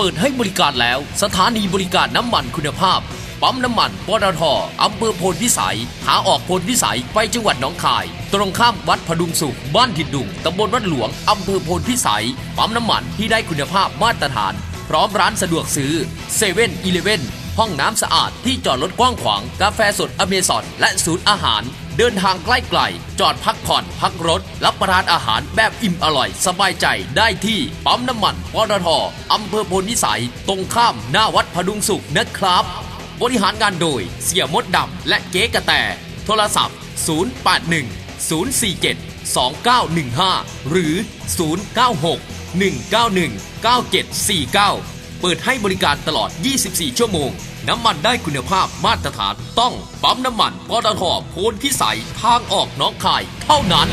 เปิดให้บริการแล้ว สถานีบริการน้ำมันคุณภาพ ปั๊มน้ำมันปตทอำเภอโพนพิสัย ขาออกโพนพิสัยไปจังหวัดหนองคาย ตรงข้ามวัดพดุงสุข บ้านถิ่นดุงตำบลวัดหลวงอำเภอโพนพิสัย ปั๊มน้ำมันที่ได้คุณภาพมาตรฐาน พร้อมร้านสะดวกซื้อเซเว่นอีเลเว่นห้องน้ำสะอาดที่จอดรถกว้างขวาง กาแฟสดอเมซอนและศูนย์อาหาร เดินทางใกล้ไกล จอดพักผ่อน พักรถ รับประทานอาหารแบบอิ่มอร่อย สบายใจได้ที่ปั๊มน้ำมันปตทอำเภอโพนิสัย ตรงข้ามหน้าวัดพดุงสุขนะครับ บริหารงานโดยเสียมดดำและเก๊กระแตโทรศัพท์ 081 047 2915 หรือ 096 191 9749 เปิดให้บริการตลอด 24 ชั่วโมง น้ำมันได้คุณภาพมาตรฐานต้องปั๊มน้ำมันปตทโพนพิสัยทางออกน้องคายเท่านั้น